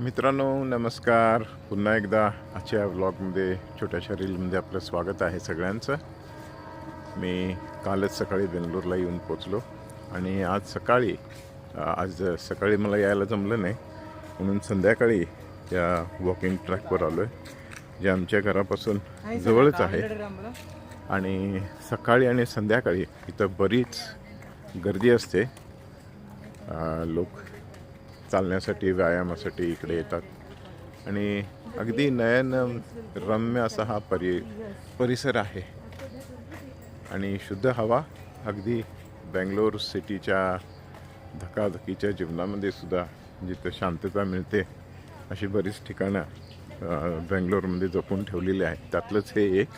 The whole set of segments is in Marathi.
मित्रांनो नमस्कार. पुन्हा एकदा आजच्या व्लॉगमध्ये छोट्याशा रीलमध्ये आपलं स्वागत आहे सगळ्यांचं. मी कालच सकाळी बेंगलोरला येऊन पोचलो आणि आज सकाळी आज सकाळी मला यायला जमलं नाही. म्हणून संध्याकाळी त्या वॉकिंग ट्रॅकवर आलो आहे जे आमच्या घरापासून जवळच आहे. आणि सकाळी आणि संध्याकाळी इथं बरीच गर्दी असते. लोक चालण्यासाठी व्यायामासाठी इकडे येतात. आणि अगदी नयन रम्य असा हा परि परिसर आहे. आणि शुद्ध हवा अगदी बेंगलोर सिटीच्या धकाधकीच्या जीवनामध्ये सुद्धा जिथं शांतता मिळते अशी बरीच ठिकाणं बेंगलोरमध्ये जपून ठेवलेली आहेत. त्यातलंच हे एक.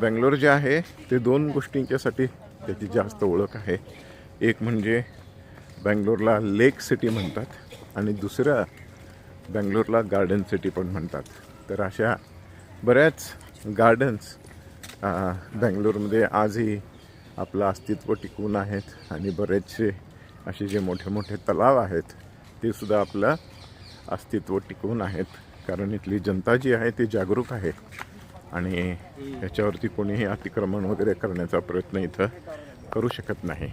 बेंगलोर जे आहे ते दोन गोष्टींच्यासाठी त्याची जास्त ओळख आहे. एक म्हणजे बँगलोरला लेक सिटी म्हणतात आणि दुसरं बँगलोरला गार्डन सिटी पण म्हणतात. तर अशा बऱ्याच गार्डन्स बँगलोरमध्ये आजही आपलं अस्तित्व टिकवून आहेत आणि बरेचसे असे जे मोठे मोठे तलाव आहेत ते सुद्धा आपलं अस्तित्व टिकवून आहेत. कारण इथली जनता जी आहे ती जागरूक आहे. आणि याच्यावरती कोणीही अतिक्रमण वगैरे करण्याचा प्रयत्न इथं करू शकत नाही.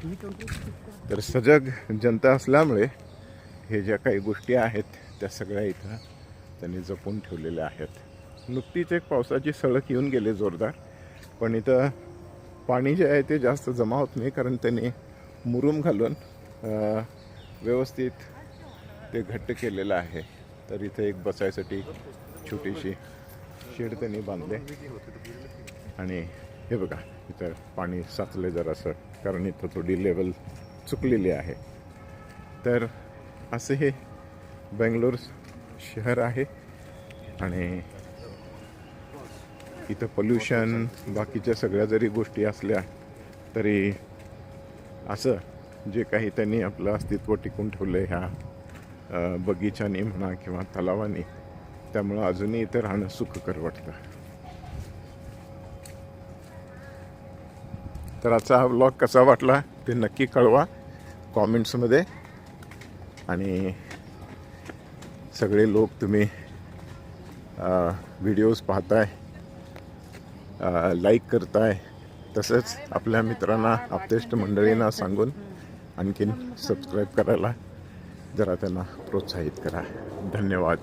तर सजग जनता असल्यामुळे हे ज्या काही गोष्टी आहेत त्या सगळ्या इथं त्यांनी जपून ठेवलेल्या आहेत. नुकतीच एक पावसाची सळक येऊन गेले जोरदार. पण इथं पाणी जे आहे ते जास्त जमा होत नाही कारण त्यांनी मुरूम घालून व्यवस्थित ते घट्ट केलेलं आहे. तर इथे एक बसायसाठी छोटीशी शेड त्यांनी बांधले. आणि हे बघा इथं पाणी साचले जरासं कारण इथं थोडी लेवल चुकलेली आहे. तर असं हे बेंगलोर शहर आहे आणि इथं पोल्युशन बाकीच्या सगळ्या जरी गोष्टी असल्या तरी असं जे काही त्यांनी आपलं अस्तित्व टिकून ठेवलं ह्या बगीचाने म्हणा किंवा तलावानी त्यामुळं अजूनही इथं राहणं सुखकर वाटतं. तर आजचा हा ब्लॉग कसा वाटला ते नक्की कळवा कॉमेंट्समध्ये. आणि सगळे लोक तुम्ही व्हिडिओज पाहताय लाईक करताय तसंच आपल्या मित्रांना आपतेष्ट मंडळींना सांगून आणखीन सबस्क्राईब करायला जरा त्यांना प्रोत्साहित करा. धन्यवाद.